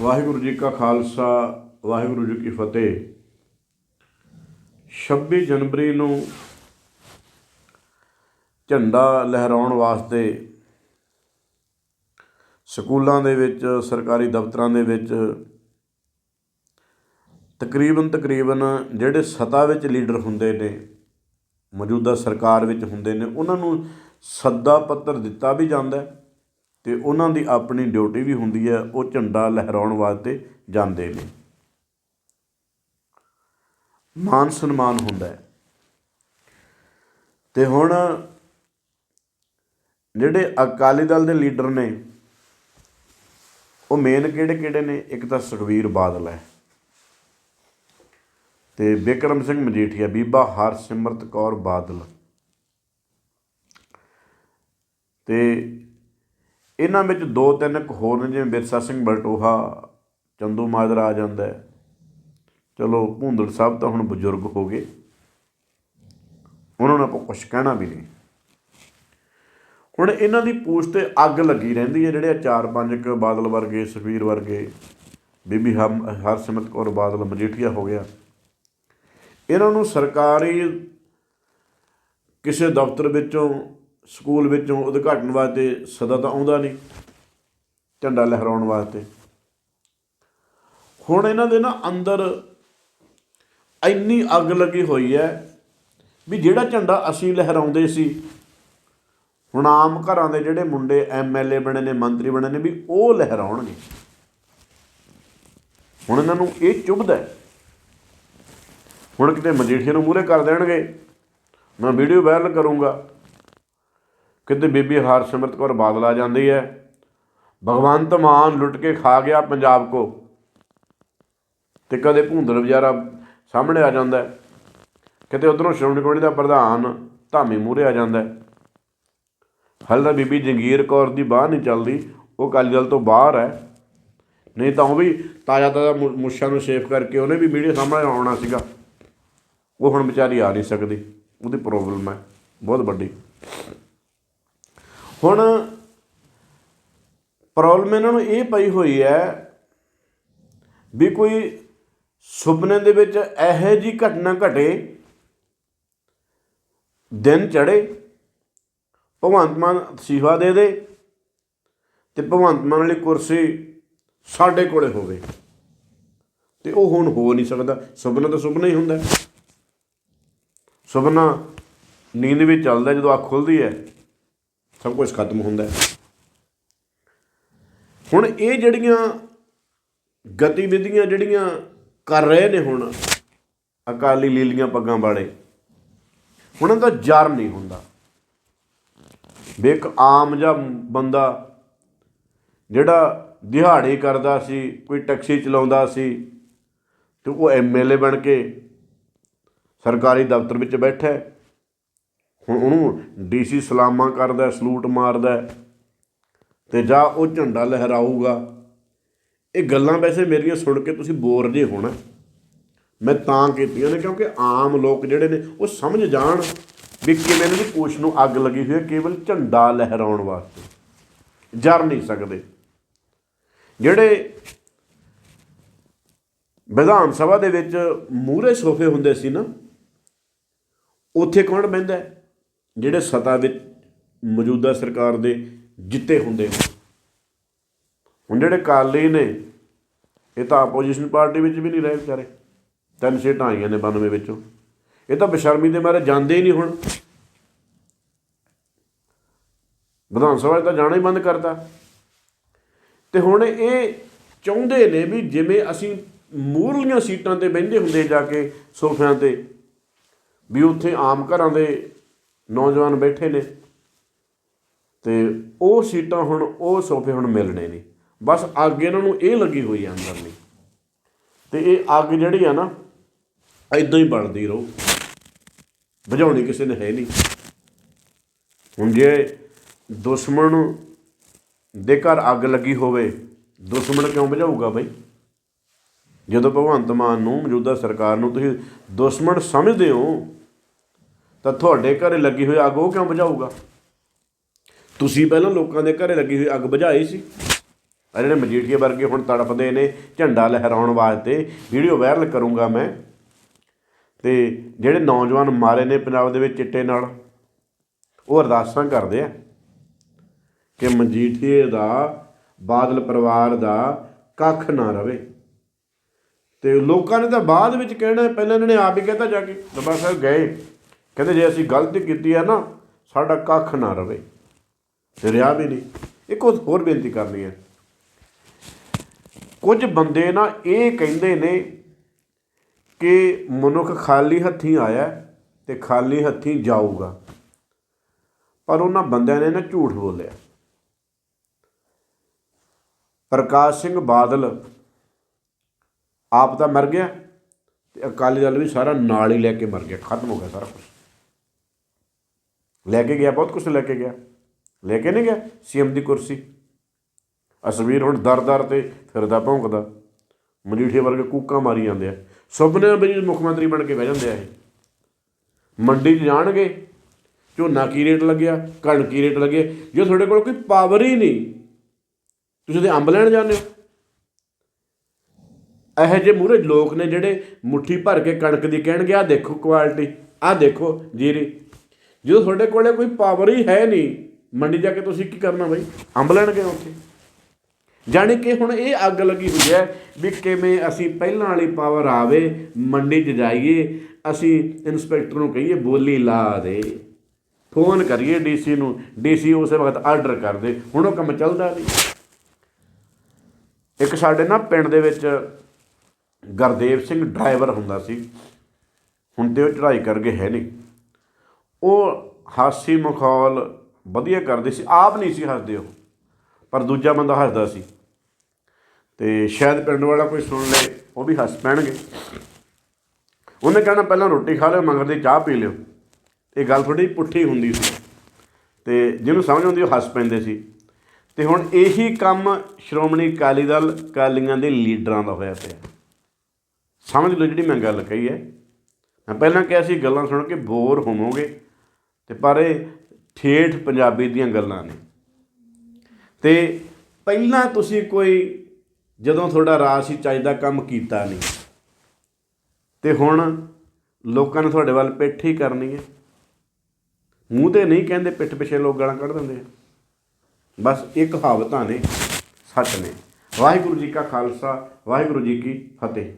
ਵਾਹਿਗੁਰੂ ਜੀ ਕਾ ਖਾਲਸਾ, ਵਾਹਿਗੁਰੂ ਜੀ ਕੀ ਫਤਿਹ। 26 ਜਨਵਰੀ ਨੂੰ ਝੰਡਾ ਲਹਿਰਾਉਣ ਵਾਸਤੇ ਸਕੂਲਾਂ ਦੇ ਵਿੱਚ, ਸਰਕਾਰੀ ਦਫ਼ਤਰਾਂ ਦੇ ਵਿੱਚ ਤਕਰੀਬਨ ਤਕਰੀਬਨ ਜਿਹੜੇ ਸੱਤਾ ਵਿੱਚ ਲੀਡਰ ਹੁੰਦੇ ਨੇ, ਮੌਜੂਦਾ ਸਰਕਾਰ ਵਿੱਚ ਹੁੰਦੇ ਨੇ, ਉਹਨਾਂ ਨੂੰ ਸੱਦਾ ਪੱਤਰ ਦਿੱਤਾ ਵੀ ਜਾਂਦਾ ਹੈ। ਅਤੇ ਉਹਨਾਂ ਦੀ ਆਪਣੀ ਡਿਊਟੀ ਵੀ ਹੁੰਦੀ ਹੈ, ਉਹ ਝੰਡਾ ਲਹਿਰਾਉਣ ਵਾਸਤੇ ਜਾਂਦੇ ਨੇ। ਮਾਨ ਸਨਮਾਨ ਹੁੰਦਾ ਹੈ। ਤੇ ਹੁਣ ਜਿਹੜੇ ਅਕਾਲੀ ਦਲ ਦੇ ਲੀਡਰ ਨੇ, ਉਹ ਮੇਨ ਕਿਹੜੇ ਕਿਹੜੇ ਨੇ? ਇੱਕ ਤਾਂ ਸੁਖਵੀਰ ਬਾਦਲ ਹੈ। ਤੇ ਬਿਕਰਮ ਸਿੰਘ ਮਜੀਠੀਆ, ਬੀਬਾ ਹਰਸਿਮਰਤ ਕੌਰ ਬਾਦਲ। ਤੇ ਇਹਨਾਂ ਵਿੱਚ ਦੋ ਤਿੰਨ ਕੁ ਹੋਰ ਨੇ, ਜਿਵੇਂ ਬਿਰਸਾ ਸਿੰਘ ਬਲਟੋਹਾ, ਚੰਦੂ ਮਾਜਰਾ ਆ ਜਾਂਦਾ ਚਲੋ ਭੁੰਦੜ ਸਾਹਿਬ ਤਾਂ ਹੁਣ ਬਜ਼ੁਰਗ ਹੋ ਗਏ। ਉਹਨਾਂ ਨੂੰ ਆਪਾਂ ਕੁਝ ਕਹਿਣਾ ਵੀ ਨਹੀਂ। ਹੁਣ ਇਹਨਾਂ ਦੀ ਪੂਛ ਤੇ ਅੱਗ ਲੱਗੀ ਰਹਿੰਦੀ ਹੈ, ਜਿਹੜੇ ਆਹ ਚਾਰ ਪੰਜ ਕ ਬਾਦਲ ਵਰਗੇ ਸੁਖਬੀਰ ਵਰਗੇ, ਬੀਬੀ ਹਮ, ਹਰਸਿਮਰਤ ਕੌਰ ਬਾਦਲ ਮਜੀਠੀਆ ਹੋ ਗਿਆ। ਇਹਨਾਂ ਨੂੰ ਸਰਕਾਰੀ ਕਿਸੇ ਦਫ਼ਤਰ ਵਿੱਚੋਂ ਸਕੂਲ ਵਿੱਚੋਂ ਉਦਘਾਟਨ ਵਾਸਤੇ ਸਦਾ ਤਾਂ ਆਉਂਦਾ ਨਹੀਂ, ਝੰਡਾ ਲਹਿਰਾਉਣ ਵਾਸਤੇ। ਹੁਣ ਇਹਨਾਂ ਦੇ ਨਾ ਅੰਦਰ ਇੰਨੀ ਅੱਗ ਲੱਗੀ ਹੋਈ ਹੈ ਵੀ ਜਿਹੜਾ ਝੰਡਾ ਅਸੀਂ ਲਹਿਰਾਉਂਦੇ ਸੀ, ਹੁਣ ਆਮ ਘਰਾਂ ਦੇ ਜਿਹੜੇ ਮੁੰਡੇ ਐਮਐਲਏ ਬਣੇ ਨੇ, ਮੰਤਰੀ ਬਣੇ ਨੇ ਵੀ ਉਹ ਲਹਿਰਾਉਣਗੇ। ਹੁਣ ਇਹਨਾਂ ਨੂੰ ਇਹ ਚੁਭਦਾ ਹੁਣ ਕਿਤੇ ਮਜੀਠੀਆ ਨੂੰ ਮੂਹਰੇ ਕਰ ਦੇਣਗੇ, ਮੈਂ ਵੀਡੀਓ ਵਾਇਰਲ ਕਰੂੰਗਾ। ਕਿਤੇ ਬੀਬੀ ਹਰਸਿਮਰਤ ਕੌਰ ਬਾਦਲ ਆ ਜਾਂਦੀ ਹੈ, ਭਗਵੰਤ ਮਾਨ ਲੁੱਟ ਕੇ ਖਾ ਗਿਆ ਪੰਜਾਬ ਕੋ। ਤੇ ਕਦੇ ਭੂੰਦੜ ਵਿਚਾਰਾ ਸਾਹਮਣੇ ਆ ਜਾਂਦਾ ਕਿਤੇ ਉਧਰੋਂ ਸ਼੍ਰੋਮਣੀ ਕਮੇਟੀ ਦਾ ਪ੍ਰਧਾਨ ਧਾਮੀ ਮੂਹਰੇ ਆ ਜਾਂਦਾ ਹੈ। ਹਾਲੇ ਤਾਂ ਬੀਬੀ ਜੰਗੀਰ ਕੌਰ ਦੀ ਬਾਹ ਨਹੀਂ ਚੱਲਦੀ, ਉਹ ਅਕਾਲੀ ਦਲ ਤੋਂ ਬਾਹਰ ਹੈ। ਨਹੀਂ ਤਾਂ ਉਹ ਵੀ ਤਾਜ਼ਾ ਤਾਜ਼ਾ ਮੁੱਛਾਂ ਨੂੰ ਸੇਫ ਕਰਕੇ ਉਹਨੇ ਵੀ ਵੀਡੀਓ ਸਾਹਮਣੇ ਆਉਣਾ ਸੀਗਾ। ਉਹ ਹੁਣ ਵਿਚਾਰੀ ਆ ਨਹੀਂ ਸਕਦੀ, ਉਹਦੀ ਪ੍ਰੋਬਲਮ ਹੈ, ਬਹੁਤ ਵੱਡੀ। ਹੁਣ ਪ੍ਰੋਬਲਮ ਇਹਨਾਂ ਨੂੰ ਇਹ ਪਈ ਹੋਈ ਹੈ ਵੀ ਕੋਈ ਸੁਪਨੇ ਦੇ ਵਿੱਚ ਇਹੋ ਜੀ ਘਟਨਾ ਘਟੇ, ਦਿਨ ਚੜੇ ਭਗਵੰਤ ਮਾਨ ਅਸੀਫਾ ਦੇ ਦੇ ਤੇ ਭਗਵੰਤ ਮਾਨ ਵਾਲੀ ਕੁਰਸੀ ਸਾਡੇ ਕੋਲੇ ਹੋਵੇ। ਤੇ ਉਹ ਹੁਣ ਹੋ ਨਹੀਂ ਸਕਦਾ। ਸੁਪਨਾ ਤਾਂ ਸੁਪਨਾ ਹੀ ਹੁੰਦਾ। ਸੁਪਨਾ ਨੀਂਦ ਵਿੱਚ ਚੱਲਦਾ ਜਦੋਂ ਅੱਖ ਖੁੱਲਦੀ ਹੈ। ਸਭ ਕੁਝ ਖਤਮ ਹੁੰਦਾ ਹੈ। ਹੁਣ ਇਹ ਜਿਹੜੀਆਂ ਗਤੀਵਿਧੀਆਂ ਜਿਹੜੀਆਂ ਕਰ ਰਹੇ ਨੇ ਹੁਣ ਅਕਾਲੀ ਲੀਲੀਆਂ ਪੱਗਾਂ ਵਾਲੇ, ਉਹਨਾਂ ਦਾ ਜਰਮ ਨਹੀਂ ਹੁੰਦਾ। ਵੀ ਇੱਕ ਆਮ ਜਿਹਾ ਬੰਦਾ ਜਿਹੜਾ ਦਿਹਾੜੀ ਕਰਦਾ ਸੀ, ਕੋਈ ਟੈਕਸੀ ਚਲਾਉਂਦਾ ਸੀ, ਤੇ ਉਹ ਐਮਐਲਏ ਬਣ ਕੇ ਸਰਕਾਰੀ ਦਫ਼ਤਰ ਵਿੱਚ ਬੈਠਾ ਹੈ। ਹੁਣ ਉਹਨੂੰ ਡੀਸੀ ਸਲਾਮਾਂ ਕਰਦਾ ਸਲੂਟ ਮਾਰਦਾ ਹੈ, ਤੇ ਜਾਂ ਉਹ ਝੰਡਾ ਲਹਿਰਾਊਗਾ। ਇਹ ਗੱਲਾਂ ਵੈਸੇ ਮੇਰੀਆਂ ਸੁਣ ਕੇ ਤੁਸੀਂ ਬੋਰ ਜੇ ਹੋਣਾ। ਮੈਂ ਤਾਂ ਕੀਤੀਆਂ ਨੇ ਕਿਉਂਕਿ ਆਮ ਲੋਕ ਜਿਹੜੇ ਨੇ ਉਹ ਸਮਝ ਜਾਣ ਵੀ ਕਿਵੇਂ ਇਹਨਾਂ ਦੀ ਪੂਛ ਨੂੰ ਅੱਗ ਲੱਗੀ ਹੋਈ ਹੈ ਕੇਵਲ ਝੰਡਾ ਲਹਿਰਾਉਣ ਵਾਸਤੇ। ਜਰ ਨਹੀਂ ਸਕਦੇ। ਜਿਹੜੇ ਵਿਧਾਨ ਸਭਾ ਦੇ ਵਿੱਚ ਮੂਹਰੇ ਸੋਫੇ ਹੁੰਦੇ ਸੀ ਨਾ ਉੱਥੇ ਕੌਣ ਬਹਿੰਦਾ ਜਿਹੜੇ ਸਤਾ ਵਿੱਚ ਮੌਜੂਦਾ ਸਰਕਾਰ ਦੇ ਜਿੱਤੇ ਹੁੰਦੇ ਨੇ। ਹੁਣ ਜਿਹੜੇ ਕਾਲੀ ਨੇ, ਇਹ ਤਾਂ ਆਪੋਜੀਸ਼ਨ ਪਾਰਟੀ ਵਿੱਚ ਵੀ ਨਹੀਂ ਰਹੇ ਵਿਚਾਰੇ। ਤਿੰਨ ਸੀਟਾਂ ਆਈਆਂ ਨੇ 92 ਵਿੱਚੋਂ। ਇਹ ਤਾਂ ਬੇਸ਼ਰਮੀ ਦੇ ਮਾਰੇ ਜਾਂਦੇ ਹੀ ਨਹੀਂ ਹੁਣ। ਵਿਧਾਨ ਸਭਾ 'ਚ ਤਾਂ ਜਾਣਾ ਹੀ ਬੰਦ ਕਰਤਾ। ਤੇ ਹੁਣ ਇਹ ਚਾਹੁੰਦੇ ਨੇ ਵੀ ਜਿਵੇਂ ਅਸੀਂ ਮੂਹਰਲੀਆਂ ਸੀਟਾਂ ਤੇ ਬਹਿੰਦੇ ਹੁੰਦੇ ਜਾ ਕੇ ਸੋਫਿਆਂ ਤੇ, ਵੀ ਉੱਥੇ ਆਮ ਘਰਾਂ ਦੇ ਨੌਜਵਾਨ ਬੈਠੇ ਨੇ। ਤੇ ਉਹ ਸੀਟਾਂ ਹੁਣ, ਉਹ ਸੋਫੇ ਹੁਣ ਮਿਲਣੇ ਨਹੀਂ ਬਸ ਅੱਗ ਇਹਨਾਂ ਨੂੰ ਇਹ ਲੱਗੀ ਹੋਈ ਆ ਅੰਦਰਲੀ ਤੇ ਇਹ ਅੱਗ ਜਿਹੜੀ ਆ ਨਾ ਇਦਾਂ ਹੀ ਬਣਦੀ ਰਹੂ। ਬੁਝਾਉਣੀ ਕਿਸੇ ਨੇ ਹੈ ਨਹੀਂ। ਹੁਣ ਜੇ ਦੁਸ਼ਮਣ ਦੇ ਘਰ ਅੱਗ ਲੱਗੀ ਹੋਵੇ, ਦੁਸ਼ਮਣ ਕਿਉਂ ਬੁਝਾਊਗਾ ਬਈ? ਜਦੋਂ ਭਗਵੰਤ ਮਾਨ ਨੂੰ, ਮੌਜੂਦਾ ਸਰਕਾਰ ਨੂੰ ਤੁਸੀਂ ਦੁਸ਼ਮਣ ਸਮਝਦੇ ਹੋ ਤਾਂ ਤੁਹਾਡੇ ਘਰੇ ਲੱਗੀ ਹੋਈ ਅੱਗ ਉਹ ਕਿਉਂ ਬੁਝਾਊਗਾ? ਤੁਸੀਂ ਪਹਿਲਾਂ ਲੋਕਾਂ ਦੇ ਘਰੇ ਲੱਗੀ ਹੋਈ ਅੱਗ ਬੁਝਾਈ ਸੀ। ਆ ਜਿਹੜੇ ਮਜੀਠੀਏ ਵਰਗੇ ਹੁਣ ਤੜਫਦੇ ਨੇ, ਝੰਡਾ ਲਹਿਰਾਉਣ ਵਾਸਤੇ, ਵੀਡੀਓ ਵਾਇਰਲ ਕਰੂੰਗਾ ਮੈਂ। ਤੇ ਜਿਹੜੇ ਨੌਜਵਾਨ ਮਾਰੇ ਨੇ ਪੰਜਾਬ ਦੇ ਵਿੱਚ ਚਿੱਟੇ ਨਾਲ, ਉਹ ਅਰਦਾਸਾਂ ਕਰਦੇ ਆ ਕਿ ਮਜੀਠੀਏ ਦਾ, ਬਾਦਲ ਪਰਿਵਾਰ ਦਾ ਕੱਖ ਨਾ ਰਵੇ। ਤੇ ਲੋਕਾਂ ਨੇ ਤਾਂ ਬਾਅਦ ਵਿੱਚ ਕਹਿਣਾ, ਪਹਿਲਾਂ ਇਹਨਾਂ ਨੇ ਆਪ ਹੀ ਕਹਿਤਾ ਜਾ ਕੇ, ਦਰਬਾਰ ਸਾਹਿਬ ਗਏ। ਕਹਿੰਦੇ ਜੇ ਅਸੀਂ ਗਲਤੀ ਕੀਤੀ ਹੈ ਨਾ, ਸਾਡਾ ਕੱਖ ਨਾ ਰਵੇ। ਤੇ ਰਿਹਾ ਵੀ ਨਹੀਂ। ਇੱਕ ਹੋਰ ਬੇਨਤੀ ਕਰਨੀ ਹੈ। ਕੁਝ ਬੰਦੇ ਨਾ ਇਹ ਕਹਿੰਦੇ ਨੇ ਕਿ ਮਨੁੱਖ ਖਾਲੀ ਹੱਥੀਂ ਆਇਆ ਤੇ ਖਾਲੀ ਹੱਥੀਂ ਜਾਊਗਾ। ਪਰ ਉਹਨਾਂ ਬੰਦਿਆਂ ਨੇ ਨਾ ਝੂਠ ਬੋਲਿਆ। ਪ੍ਰਕਾਸ਼ ਸਿੰਘ ਬਾਦਲ ਆਪ ਤਾਂ ਮਰ ਗਿਆ ਤੇ ਅਕਾਲੀ ਦਲ ਵੀ ਸਾਰਾ ਨਾਲ ਹੀ ਲੈ ਕੇ ਮਰ ਗਿਆ। ਖਤਮ ਹੋ ਗਿਆ ਸਾਰਾ ਕੁਝ ਲੈ ਕੇ ਗਿਆ, ਬਹੁਤ ਕੁਝ ਲੈ ਕੇ ਗਿਆ। ਲੈ ਕੇ ਨਹੀਂ ਗਿਆ ਸੀਐਮ ਦੀ ਕੁਰਸੀ। ਅਸਵੀਰ ਹੁਣ ਦਰ ਦਰ ਤੇ ਫਿਰਦਾ ਭੌਂਕਦਾ। ਮਜੀਠੇ ਵਰਗੇ ਕੂਕਾਂ ਮਾਰੀ ਜਾਂਦੇ ਆ। ਸੁਪਨੇ ਵਿੱਚ ਮੁੱਖ ਮੰਤਰੀ ਬਣ ਕੇ ਬਹਿ ਜਾਂਦੇ ਆ ਇਹ। ਮੰਡੀ 'ਚ ਜਾਣਗੇ, ਝੋਨਾ ਕੀ ਰੇਟ ਲੱਗਿਆ, ਕਣਕ ਕੀ ਰੇਟ ਲੱਗੇ। ਜੇ ਤੁਹਾਡੇ ਕੋਲ ਕੋਈ ਪਾਵਰ ਹੀ ਨਹੀਂ, ਤੁਸੀਂ ਤੇ ਅੰਬ ਲੈਣ ਜਾਂਦੇ ਹੋ। ਇਹੋ ਜਿਹੇ ਮੂਰੇ ਲੋਕ ਨੇ ਜਿਹੜੇ ਮੁੱਠੀ ਭਰ ਕੇ ਕਣਕ ਦੀ ਕਹਿਣਗੇ ਆ ਦੇਖੋ ਕੁਆਲਿਟੀ ਆ ਦੇਖੋ ਜੀਰੀ ਜਦੋਂ ਤੁਹਾਡੇ ਕੋਲੇ ਕੋਈ ਪਾਵਰ ਹੀ ਹੈ ਨਹੀਂ, ਮੰਡੀ ਜਾ ਕੇ ਤੁਸੀਂ ਕੀ ਕਰਨਾ ਬਈ? ਅੰਬ ਲੈਣਗੇ ਉੱਥੇ। ਜਾਣੀ ਕਿ ਹੁਣ ਇਹ ਅੱਗ ਲੱਗੀ ਹੋਈ ਹੈ ਵੀ ਕਿਵੇਂ ਅਸੀਂ ਪਹਿਲਾਂ ਵਾਲੀ ਪਾਵਰ ਆਵੇ, ਮੰਡੀ 'ਚ ਜਾਈਏ, ਅਸੀਂ ਇਨਸਪੈਕਟਰ ਨੂੰ ਕਹੀਏ, ਬੋਲੀ ਲਾ ਦੇ। ਫੋਨ ਕਰੀਏ ਡੀਸੀ ਨੂੰ ਡੀਸੀ ਉਸੇ ਵਕਤ ਆਰਡਰ ਕਰ ਦੇ ਹੁਣ ਉਹ ਕੰਮ ਚੱਲਦਾ ਨਹੀਂ। ਇੱਕ ਸਾਡੇ ਨਾ ਪਿੰਡ ਦੇ ਵਿੱਚ ਗੁਰਦੇਵ ਸਿੰਘ ਡਰਾਈਵਰ ਹੁੰਦਾ ਸੀ, ਹੁਣ ਤੇ ਉਹ ਚੜ੍ਹਾਈ ਕਰਕੇ ਹੈ ਨਹੀਂ। ਉਹ ਹਾਸੀ ਮਖੌਲ ਵਧੀਆ ਕਰਦੇ ਸੀ। ਆਪ ਨਹੀਂ ਸੀ ਹੱਸਦੇ ਉਹ, ਪਰ ਦੂਜਾ ਬੰਦਾ ਹੱਸਦਾ ਸੀ। ਤੇ ਸ਼ਾਇਦ ਪਿੰਡ ਵਾਲਾ ਕੋਈ ਸੁਣ ਲੇ, ਉਹ ਵੀ ਹੱਸ ਪੈਣਗੇ। ਉਹਨੇ ਕਹਿਣਾ, ਪਹਿਲਾਂ ਰੋਟੀ ਖਾ ਲਿਓ, ਮਗਰ ਦੀ ਚਾਹ ਪੀ ਲਿਓ। ਇਹ ਗੱਲ ਥੋੜੀ ਪੁੱਠੀ ਹੁੰਦੀ ਸੀ। ਤੇ ਜਿਹਨੂੰ ਸਮਝ ਆਉਂਦੀ, ਉਹ ਹੱਸ ਪੈਂਦੇ ਸੀ। ਤੇ ਹੁਣ ਇਹੀ ਕੰਮ ਸ਼੍ਰੋਮਣੀ ਅਕਾਲੀ ਦਲ ਅਕਾਲੀਆਂ ਦੇ ਲੀਡਰਾਂ ਦਾ ਹੋਇਆ ਪਿਆ। ਸਮਝ ਲਓ ਜਿਹੜੀ ਮੈਂ ਗੱਲ ਕਹੀ ਹੈ। ਮੈਂ ਪਹਿਲਾਂ ਕਿਹਾ ਸੀ, ਗੱਲਾਂ ਸੁਣ ਕੇ ਬੋਰ ਹੋਵੋਗੇ। ਤੇ ਪਰ ਇਹ ਠੇਠ ਪੰਜਾਬੀ ਦੀਆਂ ਗੱਲਾਂ ਨੇ। ਤੇ ਪਹਿਲਾਂ ਤੁਸੀਂ ਕੋਈ ਜਦੋਂ ਤੁਹਾਡਾ ਰਾਜ ਸੀ, ਚੱਜ ਦਾ ਕੰਮ ਕੀਤਾ ਨਹੀਂ। ਤੇ ਹੁਣ ਲੋਕਾਂ ਨੇ ਤੁਹਾਡੇ ਵੱਲ ਪਿੱਠ ਹੀ ਕਰਨੀ ਹੈ। ਮੂੰਹ ਤੇ ਨਹੀਂ ਕਹਿੰਦੇ, ਪਿੱਠ ਪਿੱਛੇ ਲੋਕ ਗਾਲਾਂ ਕੱਢ ਦਿੰਦੇ ਆ। ਬਸ ਇਹ ਕਹਾਵਤਾਂ ਨੇ, ਸੱਚ ਨੇ। ਵਾਹਿਗੁਰੂ ਜੀ ਕਾ ਖਾਲਸਾ, ਵਾਹਿਗੁਰੂ ਜੀ ਕੀ ਫਤਿਹ।